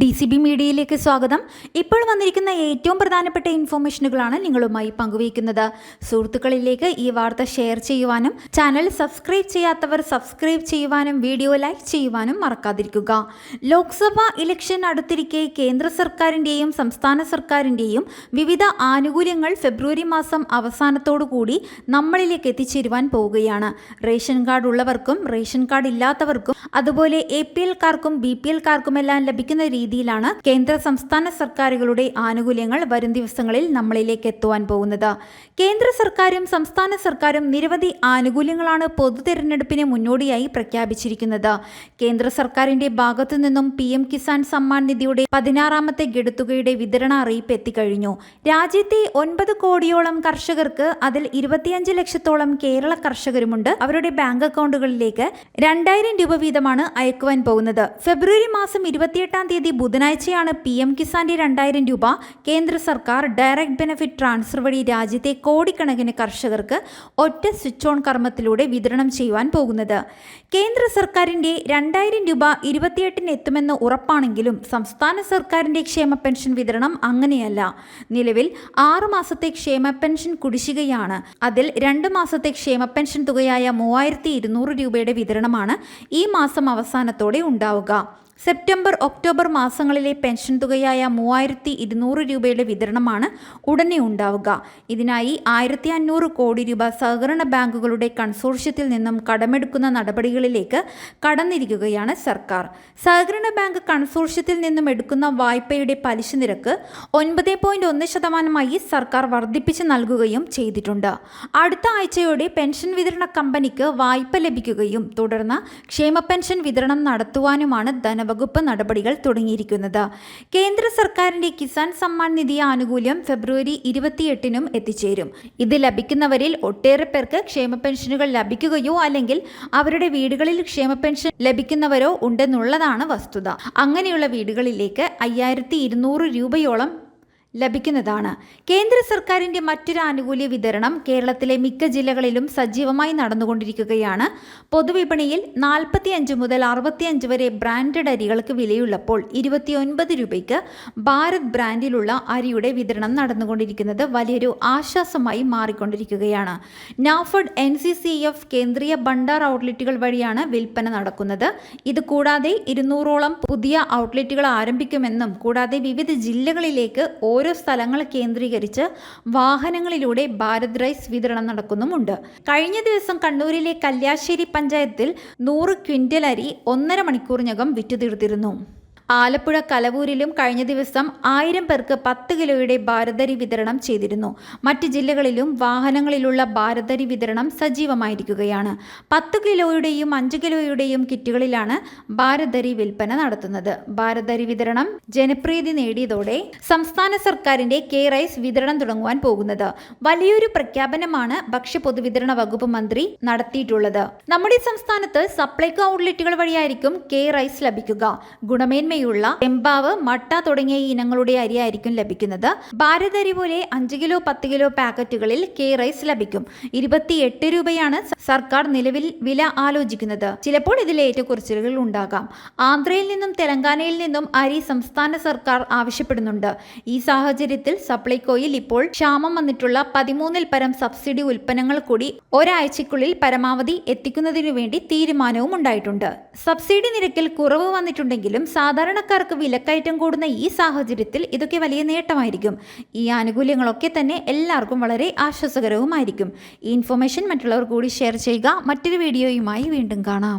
D C B മീഡിയയിലേക്ക് സ്വാഗതം. ഇപ്പോൾ വന്നിരിക്കുന്ന ഏറ്റവും പ്രധാനപ്പെട്ട ഇൻഫോർമേഷനുകളാണ് നിങ്ങളുമായി പങ്കുവയ്ക്കുന്നത്. സുഹൃത്തുക്കളിലേക്ക് ഈ വാർത്ത ഷെയർ ചെയ്യുവാനും ചാനൽ സബ്സ്ക്രൈബ് ചെയ്യാത്തവർ സബ്സ്ക്രൈബ് ചെയ്യുവാനും വീഡിയോ ലൈക്ക് ചെയ്യുവാനും മറക്കാതിരിക്കുക. ലോക്സഭാ ഇലക്ഷൻ അടുത്തിരിക്കെ കേന്ദ്ര സർക്കാരിന്റെയും സംസ്ഥാന സർക്കാരിന്റെയും വിവിധ ആനുകൂല്യങ്ങൾ ഫെബ്രുവരി മാസം അവസാനത്തോടുകൂടി നമ്മളിലേക്ക് എത്തിച്ചേരുവാൻ പോവുകയാണ്. റേഷൻ കാർഡ് ഉള്ളവർക്കും റേഷൻ കാർഡ് ഇല്ലാത്തവർക്കും അതുപോലെ എ പി എൽക്കാർക്കും ബി പി എൽക്കാർക്കുമെല്ലാം ലഭിക്കുന്ന രീതിയിലാണ് കേന്ദ്ര സംസ്ഥാന സർക്കാരുകളുടെ ആനുകൂല്യങ്ങൾ വരും ദിവസങ്ങളിൽ നമ്മളിലേക്ക് എത്തുവാൻ പോകുന്നത്. കേന്ദ്ര സർക്കാരും സംസ്ഥാന സർക്കാരും നിരവധി ആനുകൂല്യങ്ങളാണ് പൊതു തെരഞ്ഞെടുപ്പിന് മുന്നോടിയായി പ്രഖ്യാപിച്ചിരിക്കുന്നത്. കേന്ദ്ര സർക്കാരിന്റെ ഭാഗത്തു നിന്നും പി എം കിസാൻ സമ്മാൻ നിധിയുടെ പതിനാറാമത്തെ ഗഡുത്തുകയുടെ വിതരണ അറിയിപ്പ് എത്തിക്കഴിഞ്ഞു. രാജ്യത്തെ ഒൻപത് കോടിയോളം കർഷകർക്ക് അതിൽ ഇരുപത്തിയഞ്ച് ലക്ഷത്തോളം കേരള കർഷകരുമുണ്ട്. അവരുടെ ബാങ്ക് അക്കൗണ്ടുകളിലേക്ക് രണ്ടായിരം രൂപ വീതമാണ് അയക്കുവാൻ പോകുന്നത്. ഫെബ്രുവരി മാസം ഇരുപത്തിയെട്ടാം തീയതി ബുധനാഴ്ചയാണ് പി എം കിസാന്റെ രണ്ടായിരം രൂപ കേന്ദ്ര സർക്കാർ ഡയറക്ട് ബെനഫിറ്റ് ട്രാൻസ്ഫർ വഴി രാജ്യത്തെ കോടിക്കണക്കിന് കർഷകർക്ക് ഒറ്റ സ്വിച്ച് ഓൺ കർമ്മത്തിലൂടെ വിതരണം ചെയ്യുവാൻ പോകുന്നത്. കേന്ദ്ര സർക്കാരിന്റെ രണ്ടായിരം രൂപ ഇരുപത്തിയെട്ടിന് എത്തുമെന്ന് ഉറപ്പാണെങ്കിലും സംസ്ഥാന സർക്കാരിന്റെ ക്ഷേമ പെൻഷൻ വിതരണം അങ്ങനെയല്ല. നിലവിൽ ആറു മാസത്തെ ക്ഷേമ പെൻഷൻ കുടിശ്ശികയാണ്. അതിൽ രണ്ട് മാസത്തെ ക്ഷേമ പെൻഷൻ തുകയായ മൂവായിരത്തി രൂപയുടെ വിതരണമാണ് ഈ മാസം അവസാനത്തോടെ ഉണ്ടാവുക. സെപ്റ്റംബർ ഒക്ടോബർ മാസങ്ങളിലെ പെൻഷൻ തുകയായ മൂവായിരത്തി ഇരുന്നൂറ് രൂപയുടെ വിതരണമാണ് ഉടനെ ഉണ്ടാവുക. ഇതിനായി ആയിരത്തി അഞ്ഞൂറ് കോടി രൂപ സഹകരണ ബാങ്കുകളുടെ കൺസോർഷ്യത്തിൽ നിന്നും കടമെടുക്കുന്ന നടപടികളിലേക്ക് കടന്നിരിക്കുകയാണ് സർക്കാർ. സഹകരണ ബാങ്ക് കൺസോർഷ്യത്തിൽ നിന്നും എടുക്കുന്ന വായ്പയുടെ പലിശ നിരക്ക് ഒൻപത് പോയിന്റ് ഒന്ന് ശതമാനമായി സർക്കാർ വർദ്ധിപ്പിച്ച് നൽകുകയും ചെയ്തിട്ടുണ്ട്. അടുത്ത ആഴ്ചയോടെ പെൻഷൻ വിതരണ കമ്പനിക്ക് വായ്പ ലഭിക്കുകയും തുടർന്ന് ക്ഷേമ പെൻഷൻ വിതരണം നടത്തുവാനുമാണ് ധനവകുപ്പ് നടപടികൾ തുടങ്ങിയിരിക്കുന്നത് കേന്ദ്ര സർക്കാരിന്റെ കിസാൻ സമ്മാൻ നിധി ആനുകൂല്യം ഫെബ്രുവരി ഇരുപത്തിയെട്ടിനും എത്തിച്ചേരും. ഇത് ലഭിക്കുന്നവരിൽ ഒട്ടേറെ പേർക്ക് ക്ഷേമ പെൻഷനുകൾ ലഭിക്കുകയോ അല്ലെങ്കിൽ അവരുടെ വീടുകളിൽ ക്ഷേമ പെൻഷൻ ലഭിക്കുന്നവരോ ഉണ്ടെന്നുള്ളതാണ് വസ്തുത. അങ്ങനെയുള്ള വീടുകളിലേക്ക് അയ്യായിരത്തി രൂപയോളം ലഭിക്കുന്നതാണ്. കേന്ദ്ര സർക്കാരിന്റെ മറ്റൊരു ആനുകൂല്യ വിതരണം കേരളത്തിലെ മിക്ക ജില്ലകളിലും സജീവമായി നടന്നുകൊണ്ടിരിക്കുകയാണ്. പൊതുവിപണിയിൽ നാൽപ്പത്തിയഞ്ച് മുതൽ അറുപത്തിയഞ്ച് വരെ ബ്രാൻഡഡ് അരികൾക്ക് വിലയുള്ളപ്പോൾ ഇരുപത്തിയൊൻപത് രൂപയ്ക്ക് ഭാരത് ബ്രാൻഡിലുള്ള അരിയുടെ വിതരണം നടന്നുകൊണ്ടിരിക്കുന്നത് വലിയൊരു ആശ്വാസമായി മാറിക്കൊണ്ടിരിക്കുകയാണ്. NAFED N C C F Kendriya Bhandar ഔട്ട്ലെറ്റുകൾ വഴിയാണ് വിൽപ്പന നടക്കുന്നത്. ഇത് കൂടാതെ ഇരുന്നൂറോളം പുതിയ ഔട്ട്ലെറ്റുകൾ ആരംഭിക്കുമെന്നും കൂടാതെ വിവിധ ജില്ലകളിലേക്ക് സ്ഥലങ്ങൾ കേന്ദ്രീകരിച്ച് വാഹനങ്ങളിലൂടെ ഭാരത് റൈസ് വിതരണം നടക്കുന്നുമുണ്ട്. കഴിഞ്ഞ ദിവസം കണ്ണൂരിലെ കല്യാശ്ശേരി പഞ്ചായത്തിൽ നൂറ് ക്വിന്റൽ അരി ഒന്നര മണിക്കൂറിനകം വിറ്റുതീർത്തിരുന്നു. ആലപ്പുഴ കലവൂരിലും കഴിഞ്ഞ ദിവസം ആയിരം പേർക്ക് പത്ത് കിലോയുടെ ഭാരതരി വിതരണം ചെയ്തിരുന്നു. മറ്റ് ജില്ലകളിലും വാഹനങ്ങളിലുള്ള ഭാരതരി വിതരണം സജീവമായിരിക്കുകയാണ്. പത്ത് കിലോയുടെയും അഞ്ച് കിലോയുടെയും കിറ്റുകളിലാണ് ഭാരതരി വിൽപ്പന നടത്തുന്നത്. ഭാരതരി വിതരണം ജനപ്രീതി നേടിയതോടെ സംസ്ഥാന സർക്കാരിന്റെ കെ റൈസ് വിതരണം തുടങ്ങുവാൻ പോകുന്നത്. വലിയൊരു പ്രഖ്യാപനമാണ് ഭക്ഷ്യ പൊതുവിതരണ വകുപ്പ് മന്ത്രി നടത്തിയിട്ടുള്ളത്. നമ്മുടെ സംസ്ഥാനത്ത് സപ്ലൈകോ ഔട്ട്ലെറ്റുകൾ വഴിയായിരിക്കും കെ റൈസ് ലഭിക്കുക. ഗുണമേന്മ ഗുണമേന്മയുള്ള ചെമ്പാവ് മട്ട തുടങ്ങിയ ഇനങ്ങളുടെ അരി ആയിരിക്കും ലഭിക്കുന്നത്. ഭാരതരി പോലെ അഞ്ച് കിലോ പത്ത് കിലോ പാക്കറ്റുകളിൽ കെ റൈസ് ലഭിക്കും. ഇരുപത്തിയെട്ട് രൂപയാണ് സർക്കാർ നിലവിൽ വില ആലോചിക്കുന്നത്. ചിലപ്പോൾ ഇതിൽ ഏറ്റക്കുറച്ചിലുകൾ ഉണ്ടാകാം. ആന്ധ്രയിൽ നിന്നും തെലങ്കാനയിൽ നിന്നും അരി സംസ്ഥാന സർക്കാർ ആവശ്യപ്പെടുന്നുണ്ട്. ഈ സാഹചര്യത്തിൽ സപ്ലൈകോയിൽ ഇപ്പോൾ ക്ഷാമം വന്നിട്ടുള്ള പതിമൂന്നിൽ പരം സബ്സിഡി ഉൽപ്പന്നങ്ങൾ കൂടി ഒരാഴ്ചക്കുള്ളിൽ പരമാവധി എത്തിക്കുന്നതിനു വേണ്ടി തീരുമാനവും ഉണ്ടായിട്ടുണ്ട്. സബ്സിഡി നിരക്കിൽ കുറവ് വന്നിട്ടുണ്ടെങ്കിലും സാധാരണ സാധാരണക്കാർക്ക് വിലക്കയറ്റം കൂടുന്ന ഈ സാഹചര്യത്തിൽ ഇതൊക്കെ വലിയ നേട്ടമായിരിക്കും. ഈ ആനുകൂല്യങ്ങളൊക്കെ തന്നെ എല്ലാവർക്കും വളരെ ആശ്വാസകരവുമായിരിക്കും. ഈ ഇൻഫർമേഷൻ മറ്റുള്ളവർ കൂടി ഷെയർ ചെയ്യുക. മറ്റൊരു വീഡിയോയുമായി വീണ്ടും കാണാം.